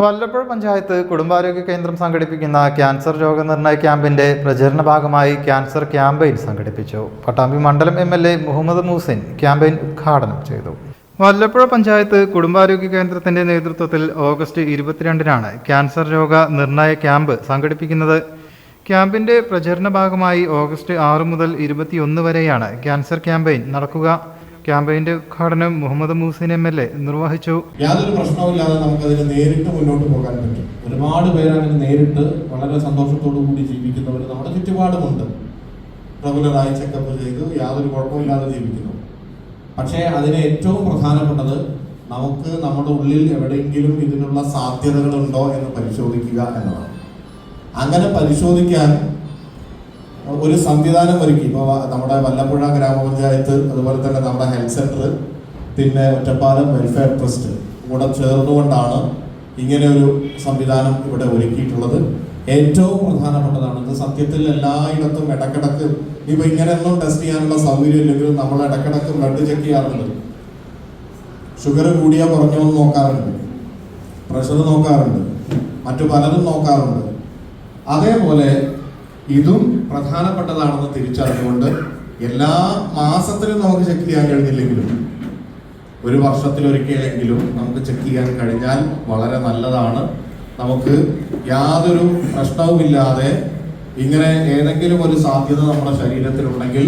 വല്ലപ്പുഴ പഞ്ചായത്ത് കുടുംബാരോഗ്യ കേന്ദ്രം സംഘടിപ്പിക്കുന്ന ക്യാൻസർ രോഗനിർണയ ക്യാമ്പിന്റെ പ്രചരണ ഭാഗമായി ക്യാൻസർ ക്യാമ്പയിൻ സംഘടിപ്പിച്ചു. പട്ടാമ്പി മണ്ഡലം M L A Muhammad Moosin campaign ഉദ്ഘാടനം ചെയ്തു. വല്ലപ്പുഴ പഞ്ചായത്ത് കുടുംബാരോഗ്യ കേന്ദ്രത്തിന്റെ നേതൃത്വത്തിൽ ഓഗസ്റ്റ് ഇരുപത്തിരണ്ടിനാണ് ക്യാൻസർ രോഗ നിർണയ ക്യാമ്പ് സംഘടിപ്പിക്കുന്നത്. ക്യാമ്പിന്റെ പ്രചരണ ഭാഗമായി ഓഗസ്റ്റ് ആറ് മുതൽ ഇരുപത്തിയൊന്ന് വരെയാണ് ക്യാൻസർ ക്യാമ്പയിൻ നടക്കുക. ക്യാമ്പയിന്റെ ഉദ്ഘാടനം Muhammad Moosin M L A നിർവഹിച്ചു. യാതൊരു പ്രശ്നവുമില്ലാതെ നമുക്കതിന് നേരിട്ട് മുന്നോട്ട് പോകാൻ പറ്റും. ഒരുപാട് പേരാണ് നേരിട്ട് വളരെ സന്തോഷത്തോടു കൂടി ജീവിക്കുന്നവർ. നമ്മുടെ ചുറ്റുപാടുമുണ്ട്. റെഗുലറായി ചെക്കപ്പ് ചെയ്ത് യാതൊരു കുഴപ്പമില്ലാതെ ജീവിക്കുന്നു. പക്ഷേ അതിന് ഏറ്റവും പ്രധാനപ്പെട്ടത് നമുക്ക് നമ്മുടെ ഉള്ളിൽ എവിടെയെങ്കിലും ഇതിനുള്ള സാധ്യതകളുണ്ടോ എന്ന് പരിശോധിക്കുക എന്നതാണ്. അങ്ങനെ പരിശോധിക്കാൻ ഒരു സംവിധാനം ഒരുക്കി. ഇപ്പോൾ നമ്മുടെ വല്ലപ്പുഴ ഗ്രാമപഞ്ചായത്ത് അതുപോലെ തന്നെ നമ്മുടെ ഹെൽത്ത് സെന്റർ പിന്നെ ഒറ്റപ്പാലം വെൽഫെയർ ട്രസ്റ്റ് കൂടെ ചേർന്നുകൊണ്ടാണ് ഇങ്ങനെ ഒരു സംവിധാനം ഇവിടെ ഒരുക്കിയിട്ടുള്ളത്. ഏറ്റവും പ്രധാനപ്പെട്ടതാണ് ഇത് സത്യത്തിൽ എല്ലായിടത്തും ഇടക്കിടക്ക് ഇപ്പൊ ഇങ്ങനെയൊന്നും ടെസ്റ്റ് ചെയ്യാനുള്ള സൗകര്യം ഇല്ലെങ്കിലും നമ്മൾ ഇടക്കിടക്ക് ബ്ലഡ് ചെക്ക് ചെയ്യാറുണ്ട്. ഷുഗർ കൂടിയാ കുറഞ്ഞോ എന്ന് നോക്കാറുണ്ട്. പ്രഷർ നോക്കാറുണ്ട്. മറ്റു പലതും നോക്കാറുണ്ട്. അതേപോലെ ഇതും പ്രധാനപ്പെട്ടതാണെന്ന് തിരിച്ചറിഞ്ഞുകൊണ്ട് എല്ലാ മാസത്തിലും നമുക്ക് ചെക്ക് ചെയ്യാൻ കഴിഞ്ഞില്ലെങ്കിലും ഒരു വർഷത്തിലൊരിക്കലെങ്കിലും നമുക്ക് ചെക്ക് ചെയ്യാൻ കഴിഞ്ഞാൽ വളരെ നല്ലതാണ്. നമുക്ക് യാതൊരു പ്രശ്നവുമില്ലാതെ ഇങ്ങനെ ഏതെങ്കിലും ഒരു സാധ്യത നമ്മുടെ ശരീരത്തിലുണ്ടെങ്കിൽ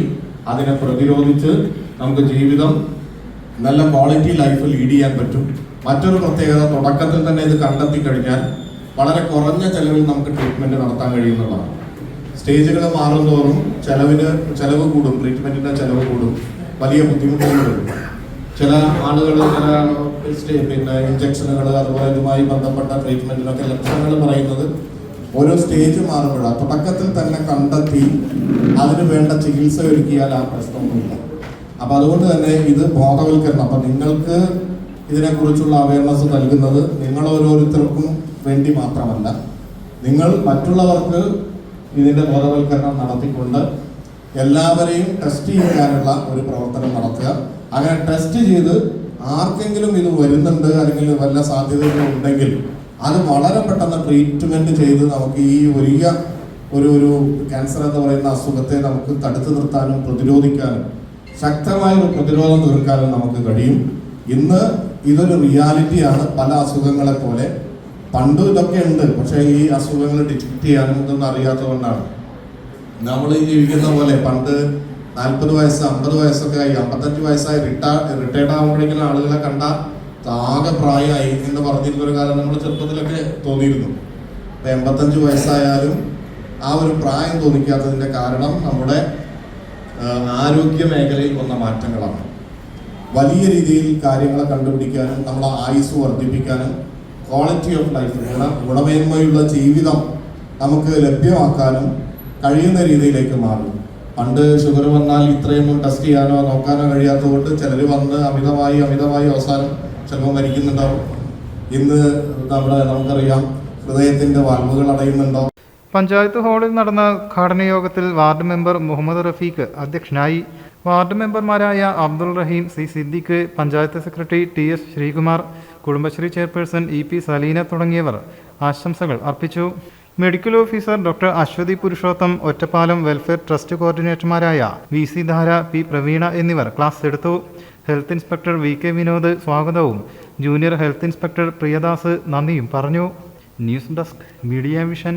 അതിനെ പ്രതിരോധിച്ച് നമുക്ക് ജീവിതം നല്ല ക്വാളിറ്റി ലൈഫ് ലീഡ് ചെയ്യാൻ പറ്റും. മറ്റൊരു പ്രത്യേകത തുടക്കത്തിൽ തന്നെ ഇത് കണ്ടെത്തി കഴിഞ്ഞാൽ വളരെ കുറഞ്ഞ ചെലവിൽ നമുക്ക് ട്രീറ്റ്മെന്റ് നടത്താൻ കഴിയുന്നതാണ്. സ്റ്റേജുകൾ മാറുന്തോറും ചെലവിന് ചെലവ് കൂടും ട്രീറ്റ്മെന്റിന്റെ ചെലവ് കൂടും. വലിയ ബുദ്ധിമുട്ടുകൾ വരും. ചില ആളുകൾ ചില പിന്നെ ഇഞ്ചക്ഷനുകൾ അതുപോലെ ഇതുമായി ബന്ധപ്പെട്ട ട്രീറ്റ്മെന്റിനൊക്കെ ലക്ഷണങ്ങൾ പറയുന്നത് ഓരോ സ്റ്റേജ് മാറുമ്പോഴാണ് തുടക്കത്തിൽ തന്നെ കണ്ടെത്തി അതിന് വേണ്ട ചികിത്സ ഒരുക്കിയാൽ ആ പ്രശ്നമൊന്നുമില്ല. അപ്പൊ അതുകൊണ്ട് തന്നെ ഇത് ബോധവൽക്കരണം. അപ്പൊ നിങ്ങൾക്ക് ഇതിനെക്കുറിച്ചുള്ള അവയർനെസ് നൽകുന്നത് നിങ്ങൾ ഓരോരുത്തർക്കും വേണ്ടി മാത്രമല്ല. നിങ്ങൾ മറ്റുള്ളവർക്ക് ഇതിന്റെ ബോധവൽക്കരണം നടത്തിക്കൊണ്ട് എല്ലാവരെയും ടെസ്റ്റ് ചെയ്യാനുള്ള ഒരു പ്രവർത്തനം നടത്തുക. അങ്ങനെ ടെസ്റ്റ് ചെയ്ത് ആർക്കെങ്കിലും ഇത് വരുന്നുണ്ട് അല്ലെങ്കിൽ വല്ല സാധ്യതകളും ഉണ്ടെങ്കിൽ അത് വളരെ പെട്ടെന്ന് ട്രീറ്റ്മെന്റ് ചെയ്ത് നമുക്ക് ഈ വലിയ ഒരു ഒരു ക്യാൻസർ എന്ന് പറയുന്ന അസുഖത്തെ നമുക്ക് തടുത്തു നിർത്താനും പ്രതിരോധിക്കാനും ശക്തമായ ഒരു പ്രതിരോധം തീർക്കാനും നമുക്ക് കഴിയും. ഇന്ന് ഇതൊരു റിയാലിറ്റിയാണ് പല അസുഖങ്ങളെ പോലെ പണ്ട് ഇതൊക്കെ ഉണ്ട്. പക്ഷെ ഈ അസുഖങ്ങൾ ഡിറ്റക്ട് ചെയ്യാനും ഇതൊന്നും അറിയാത്തതുകൊണ്ടാണ്. നമ്മൾ ഈ ജീവിക്കുന്ന പോലെ പണ്ട് നാൽപ്പത് വയസ്സ് അമ്പത് വയസ്സൊക്കെ ആയി. അമ്പത്തഞ്ച് വയസ്സായി. റിട്ടയർ റിട്ടയർഡ് ആകുമ്പോഴേക്കും ആളുകളെ കണ്ട ആകെ പ്രായമായി എന്ന് പറഞ്ഞിരുന്ന ഒരു കാലം നമ്മൾ ചെറുപ്പത്തിലൊക്കെ തോന്നിയിരുന്നു. ഇപ്പൊ എൺപത്തഞ്ച് വയസ്സായാലും ആ ഒരു പ്രായം തോന്നിക്കാത്തതിന്റെ കാരണം നമ്മുടെ ആരോഗ്യ മേഖലയിൽ വന്ന മാറ്റങ്ങളാണ്. വലിയ രീതിയിൽ കാര്യങ്ങളെ കണ്ടുപിടിക്കാനും നമ്മുടെ ആയുസ് വർദ്ധിപ്പിക്കാനും ക്വാളിറ്റി ഓഫ് ലൈഫ് ഗുണ ഗുണമേന്മയുള്ള ജീവിതം നമുക്ക് ലഭ്യമാക്കാനും കഴിയുന്ന രീതിയിലേക്ക് മാറും. പണ്ട് ഷുഗർ വന്നാൽ ഇത്രയൊന്നും ടെസ്റ്റ് ചെയ്യാനോ നോക്കാനോ കഴിയാത്തതുകൊണ്ട് ചിലർ വന്ന് അമിതമായി അമിതമായി അവസാനം ചിലപ്പോൾ മരിക്കുന്നുണ്ടാവും. ഇന്ന് നമ്മുടെ നമുക്കറിയാം ഹൃദയത്തിന്റെ വാൽവുകൾ അടയുന്നുണ്ടാവും. പഞ്ചായത്ത് ഹാളിൽ നടന്ന ഉദ്ഘാടന യോഗത്തിൽ വാർഡ് മെമ്പർ മുഹമ്മദ് റഫീഖ് അധ്യക്ഷനായി. വാർഡ് മെമ്പർമാരായ Abdul Rahim C Siddique panchayat secretary T S Sreekumar Kudumbashree chairperson E P Saleena തുടങ്ങിയവർ ആശംസകൾ അർപ്പിച്ചു. Medical officer doctor Aswathi Purushotham Ottapalam welfare trust കോർഡിനേറ്റർമാരായ V C Dhara P Praveena എന്നിവർ ക്ലാസ് എടുത്തു. Health inspector V K Vinod സ്വാഗതവും. Junior health inspector Priyadas നന്ദിയും പറഞ്ഞു. News desk media vision.